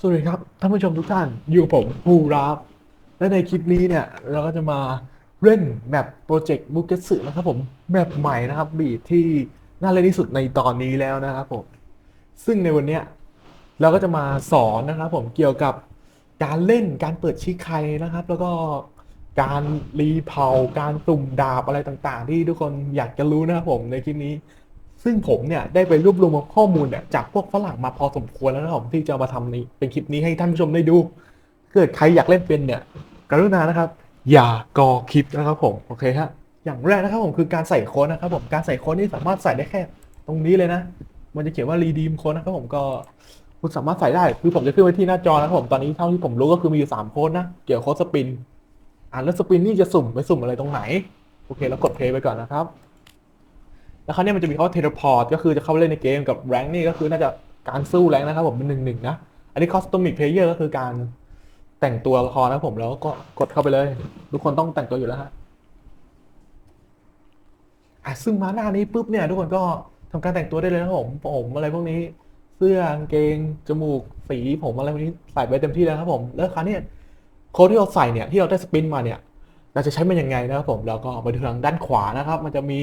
สวัสดีครับท่านผู้ชมทุกท่านอยู่กับผมภูรับและในคลิปนี้เนี่ยเราก็จะมาเล่นแมปโปรเจกต์บุกเกสึนะครับผมแมปใหม่นะครับบีทที่น่าเล่นที่สุดในตอนนี้แล้วนะครับผมซึ่งในวันเนี้ยเราก็จะมาสอนนะครับผมเกี่ยวกับการเล่นการเปิดชิคไคนะครับ แล้วก็การรีเพาการตุ่มดาบอะไรต่างๆ ที่ทุกคนอยากจะรู้นะครับผมในคลิปนี้ ซึ่งผมเนี่ยได้ไปรวบรวมข้อมูลเนี่ยจากพวกฝรั่งมาพอสมควรแล้วนะครับผมที่จะมาทำนี้เป็นคลิปนี้ให้ท่านผู้ชมได้ดู เกิดใครอยากเล่นเป็นเนี่ยกรุณานะครับ อย่ากอคลิปนะครับผมโอเคฮะอย่างแรกนะครับผมคือการใส่โค้ดนะครับผมการใส่โค้ดนี่สามารถใส่ได้แค่ ตรงนี้เลยนะ มันจะเขียนว่า redeem โค้ดนะครับผมก็คุณสามารถใส่ได้คือผมจะขึ้นไว้ที่หน้าจอนะครับผมตอนนี้เท่าที่ผมรู้ก็คือมีอยู่สามโค้ดนะเกี่ยวกับโค้ดสปินอ่าแล้วสปินนี่จะสุ่มไปสุ่มอะไรตรงไหนโอเค แล้วกดเพลย์ไปก่อนนะครับ แล้วคราวนี้มันจะมีข้อเทเลพอร์ตก็คือจะเข้าเล่นในเกมกับแรงนี่ก็คือน่าจะการสู้แรงนะครับผมเป็นหนึ่งหนึ่งนะ อันนี้คอสตอมิกเพลเยอร์ก็คือการแต่งตัวละครนะผมแล้วก็กดเข้าไปเลย ทุกคนต้องแต่งตัวอยู่แล้วฮะอะซึ่งมาหน้านี้ปุ๊บเนี่ย ทุกคนก็ทำการแต่งตัวได้เลยนะครับผมผมอะไรพวกนี้ เสื้อกางเกง จมูกสีผมอะไรพวกนี้ใส่ไปเต็มที่แล้วครับผม แล้วคราวนี้โค้ดที่เราใส่เนี่ยที่เราได้สปินมาเนี่ย เราจะใช้มันยังไงนะครับผมแล้วก็มาดูทางด้านขวานะครับ มันจะมี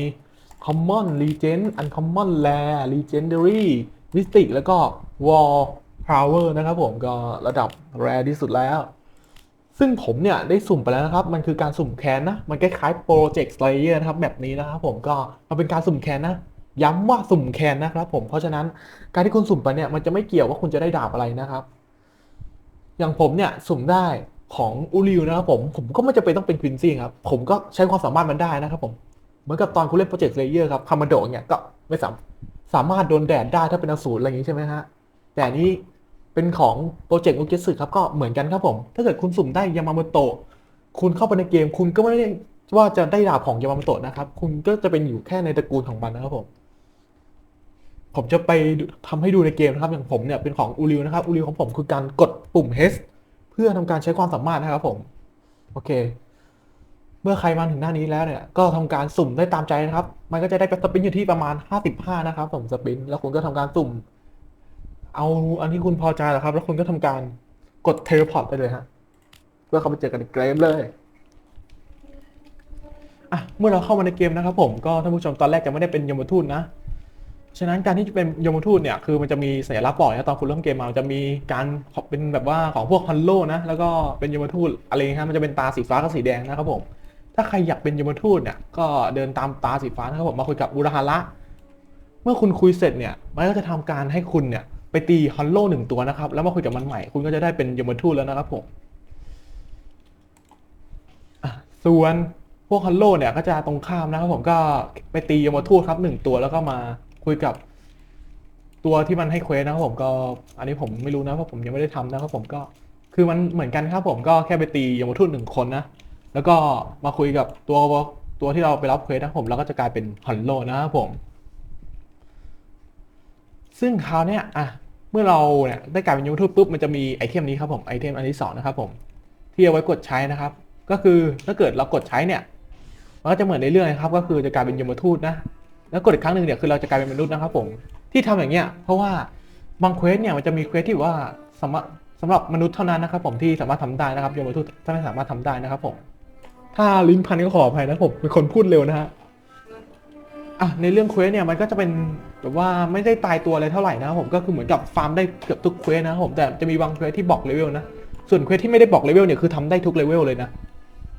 common legend uncommon rare legendary mystic แล้วก็ war power นะครับผมก็ระดับ rare ที่สุดแล้ว ซึ่งผมเนี่ยได้สุ่มไปแล้วนะครับ มันคือการสุ่มแคนนะ มันคล้ายๆ project slayer นะครับแบบนี้นะครับผมก็มันเป็นการสุ่มแคนนะย้ำว่าสุ่มแคนนะครับผมเพราะฉะนั้นการที่คุณสุ่มไปเนี่ยมันจะไม่เกี่ยวว่าคุณจะได้ดาบอะไรนะครับ อย่างผมเนี่ยสุ่มได้ของอูริวนะครับผมผมก็ไม่จำเป็นต้องเป็นควินซี่ครับผมก็ใช้ความสามารถมันได้นะครับผม เหมือนกับตอนคุณเล่นโปรเจกต์เลเยอร์ครับคามาโดเนี่ยก็ไม่สามสามารถโดนแดดได้ถ้าเป็นอสูรอะไรอย่างนี้ใช่ไหมฮะ แต่นี้เป็นของโปรเจกต์อุกิสึครับก็เหมือนกันครับผม ถ้าเกิดคุณสุ่มได้ยามาโมโตะคุณเข้าไปในเกม คุณก็ไม่ได้ว่าจะได้ดาบของยามาโมโตะนะครับ คุณก็จะเป็นอยู่แค่ในตระกูลของมันนะครับผม ผมจะไปทำให้ดูในเกมนะครับ อย่างผมเนี่ยเป็นของอูริวนะครับอูริวของผมคือการกดปุ่ม H เพื่อทำการใช้ความสามารถนะครับผม โอเค เมื่อใครมาถึงหน้านี้แล้วเนี่ย ก็ทำการสุ่มได้ตามใจนะครับ มันก็จะได้สปินอยู่ที่ประมาณ 55 นะครับผมสปิน แล้วคุณก็ทำการสุ่ม เอาอันที่คุณพอใจแหละครับ แล้วคุณก็ทำการกดเทเลพอร์ตไปเลยฮะ เพื่อเข้าไปเจอกันในเกมเลยอะเมื่อเราเข้ามาในเกมนะครับ ผมก็ท่านผู้ชมตอนแรกจะไม่ได้เป็นยมทูตนะ ฉะนั้นการที่จะเป็นยมทูตเนี่ย คือมันจะมีสัญลักษณ์บอกนะตอนคุณเริ่มเกมมาจะมีการเป็นแบบว่าของพวกฮันโลนะ แล้วก็เป็นยมทูตอะไรอย่างเงี้ยฮะมันจะเป็นตาสีฟ้ากับสีแดงนะครับผม ถ้าใครอยากเป็นยมทูตเนี่ย ก็เดินตามตาสีฟ้านะครับผมมาคุยกับอุราฮาระ เมื่อคุณคุยเสร็จเนี่ยมันก็จะทำการให้คุณเนี่ยไปตีฮันโลหนึ่งตัวนะครับ แล้วมาคุยกับมันใหม่ คุณก็จะได้เป็นยมทูตแล้วนะครับผมส่วนพวกฮันโลเนี่ยก็จะตรงข้ามนะครับผมก็ไปตียมทูตครับหนึ่งตัวแล้วก็มาคุยกับตัวที่มันให้เควสนะครับผมก็ อันนี้ผมไม่รู้นะเพราะผมยังไม่ได้ทำนะครับผมก็คือมันเหมือนกันครับผมก็แค่ไปตียมทูตหนึ่งคนนะ แล้วก็มาคุยกับตัวตัวที่เราไปรับเควสนะผมแล้วก็จะกลายเป็นฮันโลนะครับผม ซึ่งคราวเนี้ยอะเมื่อเราเนี่ยได้กลายเป็นยูทูบปุ๊บมันจะมีไอเทมนี้ครับผมไอเทมอันที่สองนะครับผมที่เอาไว้กดใช้นะครับ ก็คือถ้าเกิดเรากดใช้เนี่ยมันก็จะเหมือนในเรื่องนะครับ ก็คือจะกลายเป็นยมทูตนะแล้วกดอีกครั้งหนึ่งเนี่ยคือเราจะกลายเป็นมนุษย์นะครับ ผมที่ทำอย่างเงี้ยเพราะว่าบางเควสเนี่ยมันจะมีเควสที่ว่าสำหรับสำหรับมนุษย์เท่านั้นนะครับ ผมที่สามารถทำได้นะครับยมทูตถ้าไม่สามารถทำได้นะครับผม ถ้าลิ้นพันก็ขออภัยนะผมเป็นคนพูดเร็วนะฮะอะในเรื่องเควสเนี่ยมันก็จะเป็นแบบว่าไม่ได้ตายตัวอะไรเท่าไหร่นะผมก็คือเหมือนกับฟาร์มได้เกือบทุกเควสนะผมแต่จะมีบางเควสที่บอกเลเวลนะส่วนเควสที่ไม่ได้บอกเลเวลเนี่ยคือทำได้ทุกเลเวลเลยนะ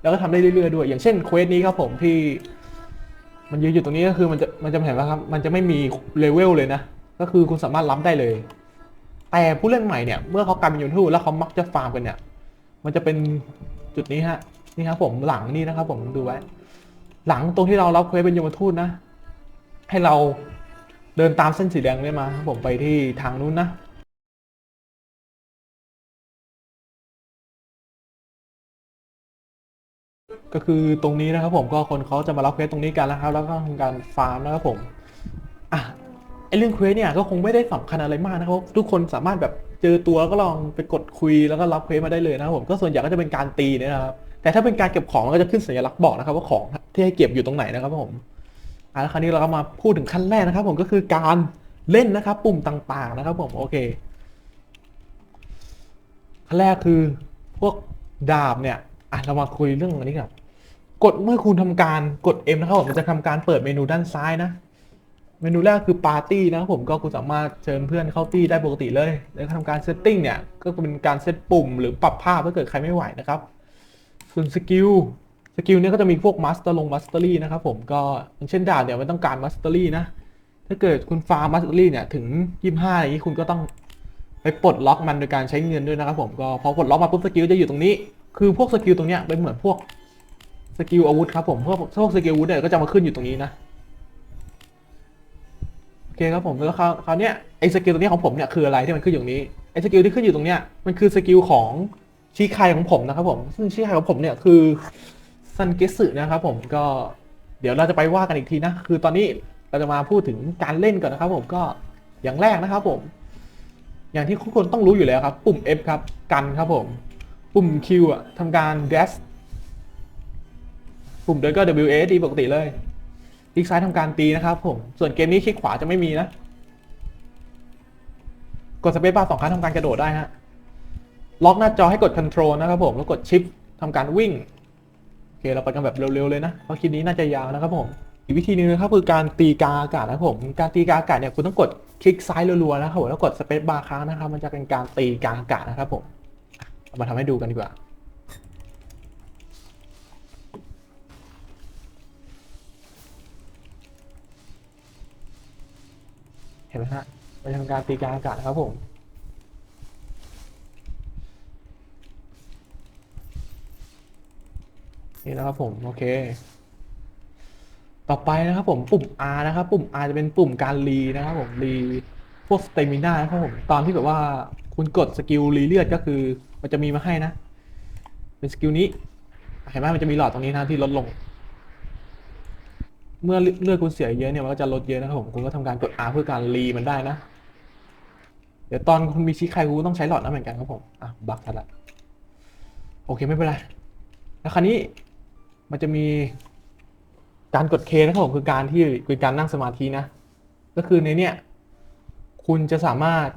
แล้วก็ทำได้เรื่อยๆด้วย อย่างเช่นเควสนี้ครับผมที่มันยืนอยู่ตรงนี้ก็คือมันจะมันจะเห็นว่าครับมันจะไม่มีเลเวลเลยนะก็คือคุณสามารถรับได้เลย แต่ผู้เล่นใหม่เนี่ยเมื่อเขากลายเป็นยูทูบแล้วเขามักจะฟาร์มกันเนี่ย มันจะเป็นจุดนี้ฮะ นี่ครับผมหลังนี่นะครับ ผมดูไว้ หลังตรงที่เรารับเควสเป็นยมทูตนะ ให้เราเดินตามเส้นสีแดงได้มาครับผมไปที่ทางนู้นนะก็คือตรงนี้นะครับผมก็คนเขาจะมารับเควสตรงนี้กันแล้วครับ แล้วก็ทำการฟาร์มนะครับผมอะไอเรื่องเควสเนี่ยก็คงไม่ได้สำคัญอะไรมากนะครับทุกคนสามารถแบบเจอตัวแล้วก็ลองไปกดคุยแล้วก็รับเควสมาได้เลยนะครับผมก็ส่วนใหญ่ก็จะเป็นการตีเนี่ยนะครับ แต่ถ้าเป็นการเก็บของก็จะขึ้นสัญลักษณ์บอกนะครับว่าของที่ให้เก็บอยู่ตรงไหนนะครับผมอะแล้วคราวนี้เราก็มาพูดถึงขั้นแรกนะครับ ผมก็คือการเล่นนะครับ ปุ่มต่างๆนะครับ ผมโอเคขั้นแรกคือพวกดาบเนี่ยอะเรามาคุยเรื่องอันนี้ก่อนกดเมื่อคุณทำการกด M นะครับผมมันจะทำการเปิดเมนูด้านซ้ายนะ เมนูแรกคือปาร์ตี้นะครับผมก็คุณสามารถเชิญเพื่อนเข้าตี้ได้ปกติเลย แล้วทำการเซตติ้งเนี่ยก็เป็นการเซตปุ่มหรือปรับภาพถ้าเกิดใครไม่ไหวนะครับ ส่วนสกิลสกิลเนี่ยก็จะมีพวกมาสเตอร์ลงมาสเตอรี่นะครับผมก็อย่างเช่นดาบเนี่ยมันต้องการมาสเตอรี่นะ ถ้าเกิดคุณฟาร์มมาสเตอรี่เนี่ยถึง 25อย่างนี้คุณก็ต้องไปปลดล็อกมันโดยการใช้เงินด้วยนะครับผมก็พอปลดล็อกมาปุ๊บสกิลจะอยู่ตรงนี้ คือพวกสกิลตรงเนี้ยเป็นเหมือนพวกสกิลอาวุธครับผมพวกพวกสกิลอาวุธเนี่ยก็จะมาขึ้นอยู่ตรงนี้นะโอเคครับผมแล้วคราวคราวเนี้ยไอ้สกิลตรงนี้ของผมเนี่ยคืออะไรที่มันขึ้นอยู่ตรงนี้ไอ้สกิลที่ขึ้นอยู่ตรงเนี้ยมันคือสกิลของ ชีคายของผมนะครับผมซึ่งชีคายของผมเนี่ยคือซันเกสึนะครับผมก็เดี๋ยวเราจะไปว่ากันอีกทีนะ คือตอนนี้เราจะมาพูดถึงการเล่นก่อนนะครับผมก็อย่างแรกนะครับผม อย่างที่ทุกคนต้องรู้อยู่แล้วครับ ปุ่ม F ครับ กันครับผม ปุ่ม Q อะทำการ dash ปุ่มเดินก็ W A S D ปกติเลยคลิกซ้ายทำการตีนะครับผม ส่วนเกมนี้คลิกขวาจะไม่มีนะ กดสเปซบาร์สองครั้งทำการกระโดดได้ฮะ ล็อกหน้าจอให้กด Control นะครับผม แล้วกด Shift ทำการวิ่ง โอเค เราไปกันแบบเร็วๆเลยนะ เพราะคลิปนี้น่าจะยาวนะครับผม อีกวิธีนึงนะครับคือการตีกาอากาศนะครับผม การตีกาอากาศเนี่ยคุณต้องกดคลิกซ้ายรัวๆนะครับผม แล้วกดสเปซบาร์ค้างนะครับ มันจะเป็นการตีกาอากาศนะครับผม เอามาทำให้ดูกันดีกว่าเห็นไหมฮะมันจะทำการตีกาอากาศนะครับผม นี่นะครับผมโอเค ต่อไปนะครับผมปุ่ม R นะครับปุ่ม R จะเป็นปุ่มการรีนะครับผมรีพวกสเตมิน่านะครับผมตอนที่แบบว่าคุณกดสกิลรีเลือดก็คือ มันจะมีมาให้นะ เป็นสกิลนี้เห็นไหมมันจะมีหลอดตรงนี้นะที่ลดลง เมื่อเลือดคุณเสียเยอะเนี่ยมันก็จะลดเยอะนะครับผมคุณก็ทำการกด R เพื่อการรีมันได้นะเดี๋ยวตอนคุณมีชี้ใครคุณต้องใช้หลอดนั้นเหมือนกันครับผมอะบักกันละโอเคไม่เป็นไรแล้วคราวนี้ มันจะมีการกดเคนะครับผมคือการที่คือการนั่งสมาธินะ ก็คือในเนี้ยคุณจะสามารถ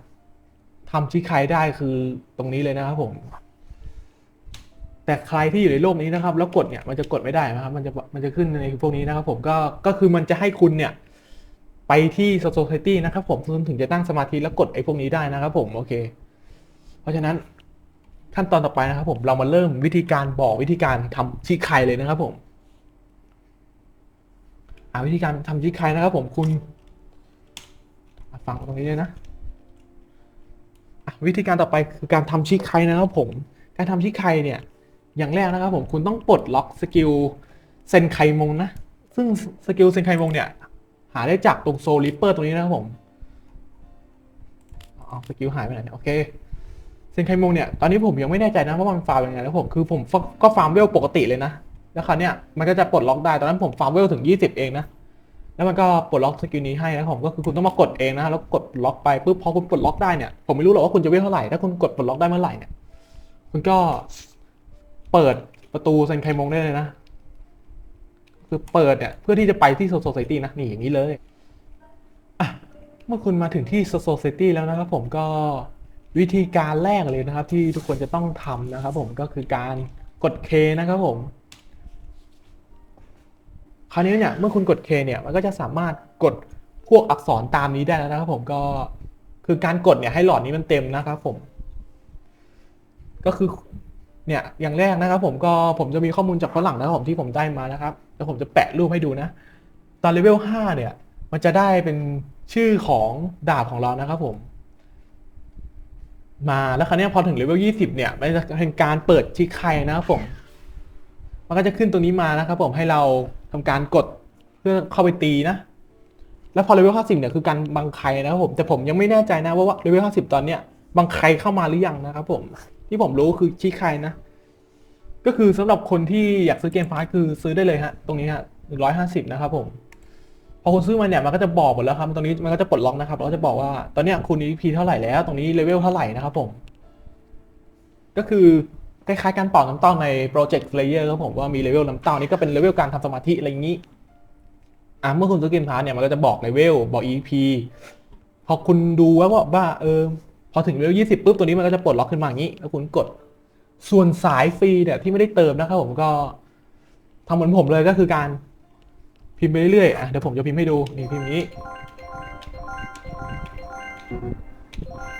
ทำชี้ใครได้คือตรงนี้เลยนะครับผม แต่ใครที่อยู่ในโลกนี้นะครับ แล้วกดเนี่ยมันจะกดไม่ได้นะครับ มันจะมันจะขึ้นในพวกนี้นะครับ ผมก็ก็คือมันจะให้คุณเนี่ย ไปที่ Society นะครับ ผมคุณถึงจะตั้งสมาธิแล้วกดไอ้พวกนี้ได้นะครับ ผมโอเค เพราะฉะนั้น ขั้นตอนต่อไปนะครับผมเรามาเริ่มวิธีการบอกวิธีการทำชี้ใครเลยนะครับผมอ่าวิธีการทำชี้ใครนะครับ ผมคุณฟังตรงนี้เลยนะอะวิธีการต่อไปคือการทำชี้ใครนะครับผม การทำชี้ใครเนี่ย อย่างแรกนะครับ ผมคุณต้องปลดล็อกสกิลเซนไคมงนะซึ่งสกิลเซนไคมงเนี่ย หาได้จากตรงโซลิปเปอร์ตรงนี้นะครับผมอ๋อสกิลหายไปไหนโอเค ซนไคมงเนี่ยตอนนี้ผมยังไม่แน่ใจนะว่ามันฟาร์มยังไงแล้วผมคือผมก็ฟาร์มเวลปกติเลยนะแล้วคราวเนี้ยมันก็จะปลดล็อกได้ตอนนั้นผมฟาร์มเวลถึง 20 เองนะแล้วมันก็ปลดล็อกสกิลนี้ให้นะผมก็คือคุณต้องมากดเองนะแล้วกดล็อกไปปุ๊บพอคุณปลดล็อกได้เนี่ยผมไม่รู้หรอกว่าคุณจะเวลเท่าไหร่ถ้าคุณกดปลดล็อกได้เมื่อไหร่เนี่ยคุณก็เปิดประตูเซนไคมงได้เลยนะ คือเปิดเนี่ยเพื่อที่จะไปที่โซ c i ตี้นะนี่อย่างนี้เลยอะเมื่อคุณมาถึงที่โซ c i ตี้แล้วนะครับผมก็ วิธีการแรกเลยนะครับ ที่ทุกคนจะต้องทำนะครับ ผมก็คือการกด K นะครับผม คราวนี้เนี่ยเมื่อคุณกด K เนี่ยมันก็จะสามารถกดพวกอักษรตามนี้ได้แล้วนะครับ ผมก็คือการกดเนี่ยให้หลอดนี้มันเต็มนะครับผม ก็คือเนี่ยอย่างแรกนะครับ ผมก็ผมจะมีข้อมูลจากฝรั่งนะครับผมที่ผมได้มานะครับแล้วผมจะแปะรูปให้ดูนะ ตอนเลเวล5เนี่ย มันจะได้เป็นชื่อของดาบของเรานะครับผม มาแล้วคราวนี้พอถึงเลเวล20เนี่ยมันจะเป็นการเปิดชิคไคนะครับผม มันก็จะขึ้นตรงนี้มานะครับผมให้เราทำการกดเพื่อเข้าไปตีนะ แล้วพอเลเวล50เนี่ยคือการบังใครนะครับผมแต่ผมยังไม่แน่ใจนะว่าว่าเลเวล50ตอนเนี้ยบังใครเข้ามาหรือยังนะครับผม ที่ผมรู้คือชิคไคนะ ก็คือสำหรับคนที่อยากซื้อเกมพาร์ทคือซื้อได้เลยฮะตรงนี้ฮะร้อยห้าสิบนะครับผม อคุณซื้อมาเนี่ยมันก็จะบอกหมดแล้วครับตรงนี้มันก็จะปลดล็อกนะครับแล้วก็จะบอกว่าตอนเนี้ยคุณ EP เท่าไหร่แล้ว ตรงนี้เลเวลเท่าไหร่นะครับผม ก็คือคล้ายๆการเป่าน้ำเต้าใน Project Player ครับผมว่ามีเลเวลน้ำเต้านี่ก็เป็นเลเวลการทำสมาธิอะไรอย่างนี้อะเมื่อคุณซื้อเกมพาร์เนี่ยมันก็จะบอกเลเวลบอก EP พอคุณดูว่าว่าเออพออถึงเลเวลยี่สิบปุ๊บตัวนี้มันก็จะปลดล็อกขึ้นมาอย่างนี้ แล้วคุณกดส่วนสายฟรีเนี่ยที่ไม่ได้เติมนะครับผมก็ทำเหมือนผมเลยก็คือการ พิมพ์ไปเรื่อยๆอะเดี๋ยวผมจะพิมพ์ให้ดูนี่พิมพ์นี้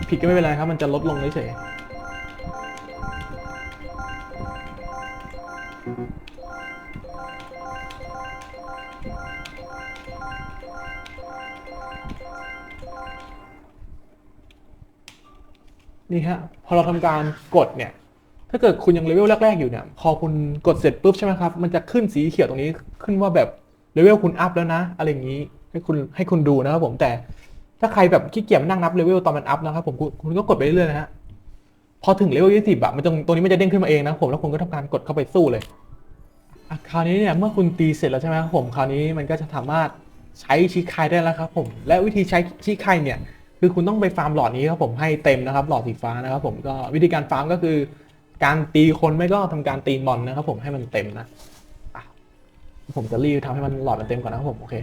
ผิดก็ไม่เป็นไรครับ มันจะลดลงเฉยนี่ฮะพอเราทำการกดเนี่ย ถ้าเกิดคุณยังเลเวลแรก ๆ อยู่เนี่ย พอคุณกดเสร็จปุ๊บใช่ไหมครับ มันจะขึ้นสีเขียวตรงนี้ขึ้นว่าแบบ เลเวลคุณอัพแล้วนะ อะไรอย่างนี้ให้คุณให้คุณดูนะครับผมแต่ถ้าใครแบบขี้เกียจนั่งนับเลเวลตอนมันอัพนะครับผมคุณก็กดไปเรื่อยๆนะฮะพอถึงเลเวลยี่สิบอะมันตรงตัวนี้มันจะเด้งขึ้นมาเองนะผมแล้วคุณก็ทำการกดเข้าไปสู้เลยคราวนี้เนี่ยเมื่อคุณตีเสร็จแล้วใช่ไหมครับผมคราวนี้มันก็จะสามารถใช้ชิคายได้แล้วครับ ผม และวิธีใช้ชิคายเนี่ยคือคุณต้องไปฟาร์มหลอดนี้ครับผมให้เต็มนะครับ หลอดสีฟ้านะครับ ผมก็วิธีการฟาร์มก็คือ การตีคนไม่ก็ทำการตีมอนนะครับ ผมให้มันเต็มนะ ผมจะรีบทำให้มันหลอดมันเต็มก่อนนะครับผม โอเค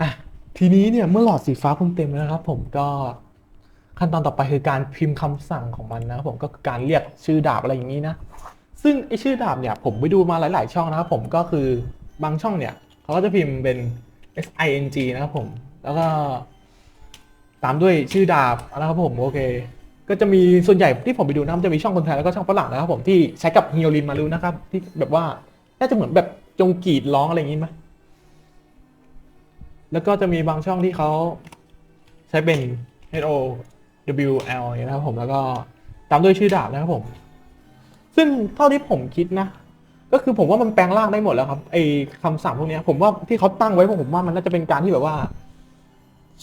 อะทีนี้เนี่ยเมื่อหลอดสีฟ้าคุณเต็มแล้วนะครับ ผมก็ขั้นตอนต่อไปคือการพิมพ์คำสั่งของมันนะครับผมก็คือการเรียกชื่อดาบอะไรอย่างนี้นะ ซึ่งไอชื่อดาบเนี่ยผมไปดูมาหลาย ๆ ช่องนะครับผมก็คือบางช่องเนี่ยเขาก็จะพิมพ์เป็น S I N G นะครับผม แล้วก็ ตามด้วยชื่อดาบนะครับผมโอเค ก็จะมีส่วนใหญ่ที่ผมไปดูนะครับจะมีช่องคนไทยแล้วก็ช่องฝรั่งนะครับผมที่ใช้กับฮิโอรินมารุนะครับ ที่แบบว่าน่าจะเหมือนแบบจงกรีดร้องอะไรอย่างนี้ไหมแล้วก็จะมีบางช่องที่เขาใช้เป็น H O W L เงี้ยนะครับผมแล้วก็ตามด้วยชื่อดาบนะครับผม ซึ่งเท่าที่ผมคิดนะ ก็คือผมว่ามันแปลงร่างได้หมดแล้วครับไอคำสั่งพวกนี้ผมว่าที่เขาตั้งไว้ผมว่ามันน่าจะเป็นการที่แบบว่า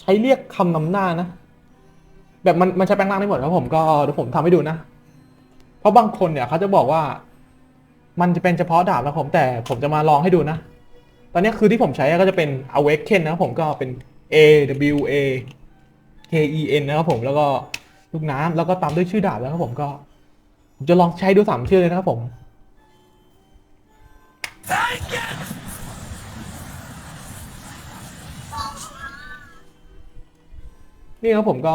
ใช้เรียกคำนำหน้านะ แบบมันมันใช้แปลงร่างได้หมดแล้วผมก็เดี๋ยวผมทำให้ดูนะ เพราะบางคนเนี่ยเขาจะบอกว่า มันจะเป็นเฉพาะดาบนะผมแต่ผมจะมาลองให้ดูนะ ตอนนี้คือที่ผมใช้ก็จะเป็น awaken นะครับผมก็เป็น a w a k e n นะครับผมแล้วก็ลูกน้ำแล้วก็ตามด้วยชื่อดาบแล้วครับผมก็ผมจะลองใช้ดูสามชื่อเลยนะครับผม นี่ครับผมก็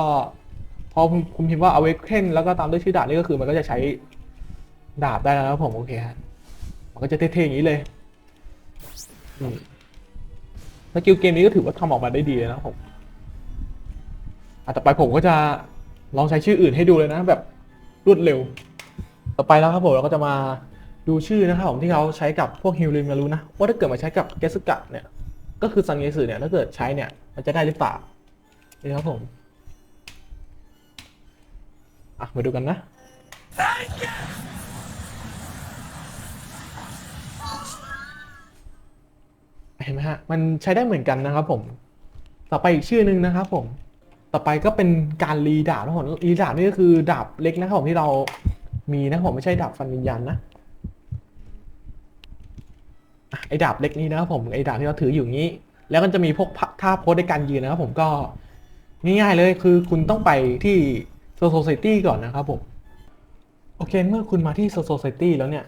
พอคุณพิมพ์ว่า awaken แล้วก็ตามด้วยชื่อดาบนี่ก็คือมันก็จะใช้ดาบได้แล้วนะครับผมโอเคฮะมันก็จะเท่ๆอย่างนี้เลยสกิลเกมนี้ก็ถือว่าทำออกมาได้ดีเลยนะผมอะต่อไปผมก็จะลองใช้ชื่ออื่นให้ดูเลยนะ แบบรวดเร็ว ต่อไปแล้วครับผมเราก็จะมาดูชื่อนะครับผมที่เขาใช้กับพวกฮิลลิมารู้นะว่าถ้าเกิดมาใช้กับเกสกะเนี่ย ก็คือซันเงสึเนี่ยถ้าเกิดใช้เนี่ยมันจะได้หรือเปล่า นี่ครับผมอะมาดูกันนะเห็นไหมฮะ มันใช้ได้เหมือนกันนะครับผม ต่อไปอีกชื่อนึงนะครับผม ต่อไปก็เป็นการรีดาบนะผมรีดาบนี่ก็คือดาบเล็กนะครับผมที่เรามีนะครับผมไม่ใช่ดาบฟันวิญญาณนะไอ้ดาบเล็กนี้นะครับผมไอ้ดาบที่เราถืออยู่นี้ แล้วก็จะมีพวกท่าโพสในการยืนนะครับผมก็ ง่ายๆเลยคือคุณต้องไปที่โซโซไซตี้ก่อนนะครับผม โอเค เมื่อคุณมาที่โซโซไซตี้แล้วเนี่ย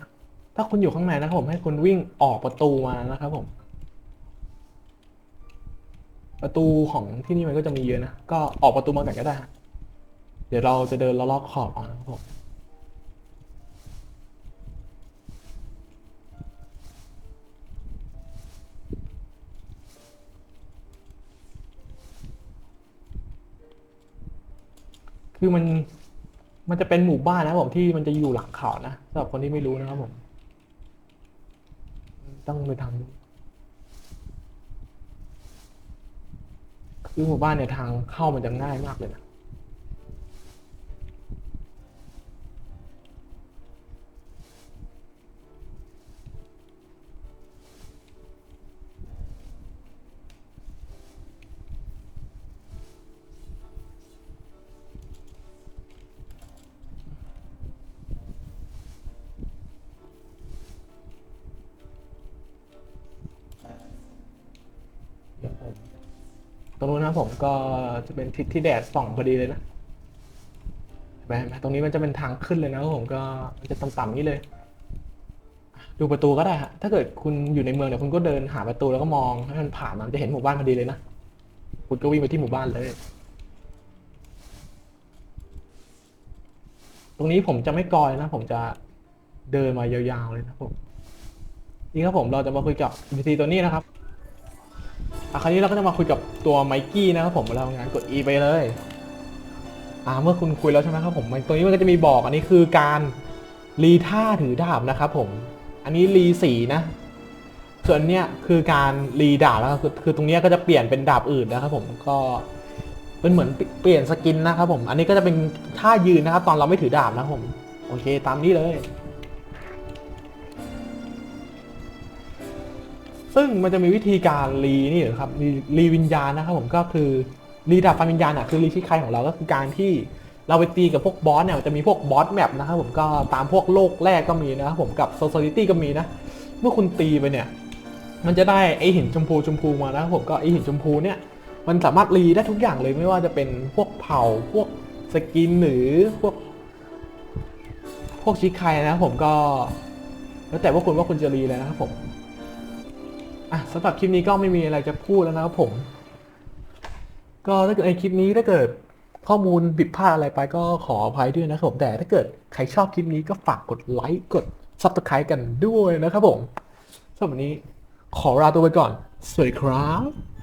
ถ้าคุณอยู่ข้างในนะครับผมให้คุณวิ่งออกประตูมานะครับผม ประตูของที่นี่มันก็จะมีเยอะนะ ก็ออกประตูมาก่อนก็ได้ เดี๋ยวเราจะเดินล้อๆขอบเอานะครับผม คือมันมันจะเป็นหมู่บ้านนะครับผมที่มันจะอยู่หลังเขานะสำหรับคนที่ไม่รู้นะครับผม ต้องไปทำคือหมู่บ้านเนี่ยทางเข้ามันจะง่ายมากเลยนะ รงนู้นนะผมก็จะเป็นทิศที่แดดส่องพอดีเลยนะเห็นไหมเห็นไหมตรงนี้มันจะเป็นทางขึ้นเลยนะผมก็มันจะต่ำๆนี้เลย ดูประตูก็ได้ฮะถ้าเกิดคุณอยู่ในเมืองเนี่ยคุณก็เดินหาประตูแล้วก็มองให้มันผ่านมันจะเห็นหมู่บ้านพอดีเลยนะคุณก็วิ่งไปที่หมู่บ้านเลย ตรงนี้ผมจะไม่กอยนะ ผมจะเดินมายาวๆเลยนะผมนี่ครับผมเราจะมาคุยกับ NPC ตัวนี้นะครับ อะคราวนี้เราก็จะมาคุยกับตัวไมกี้นะครับผมเรางานกด E ไปเลย อ่าเมื่อคุณคุยแล้วใช่ไหมครับผมมันตัวนี้มันก็จะมีบอกอันนี้คือการรีท่าถือดาบนะครับผม อันนี้รีสีนะ ส่วนเนี้ยคือการรีดาบแล้วคือคือตรงเนี้ยก็จะเปลี่ยนเป็นดาบอื่นนะครับผมก็เป็นเหมือนเปลี่ยนสกินนะครับผม อันนี้ก็จะเป็นท่ายืนนะครับ ตอนเราไม่ถือดาบนะครับผม โอเค ตามนี้เลย ซึ่งมันจะมีวิธีการรีนี่หรอครับรีรีวิญญาณนะครับผมก็คือรีดาบฟันวิญญาณอะคือรีที่ใครของเราก็คือการที่เราไปตีกับพวกบอสเนี่ยจะมีพวกบอสแมปนะครับผมก็ตามพวกโลกแรกก็มีนะครับผมกับโซซ i ตี้ก็มีนะ เมื่อคุณตีไปเนี่ย มันจะได้ไอหินชมพูชมพูมานะครับผมก็ไอหินชมพูเนี่ยมันสามารถรีได้ทุกอย่างเลยไม่ว่าจะเป็นพวกเผ่าพวกสกินหรือพวก พวกชิคายนะครับผมก็ แล้วแต่ว่าคุณว่าคุณจะรีเลยนะครับผม อะสำหรับคลิปนี้ก็ไม่มีอะไรจะพูดแล้วนะครับผม ก็ถ้าเกิดในคลิปนี้ถ้าเกิดข้อมูลผิดพลาดอะไรไปก็ขออภัยด้วยนะครับผมแต่ถ้าเกิดใครชอบคลิปนี้ก็ฝากกดไลค์กด subscribe กันด้วยนะครับผมสำหรับวันนี้ขอลาตัวไปก่อน สวัสดีครับ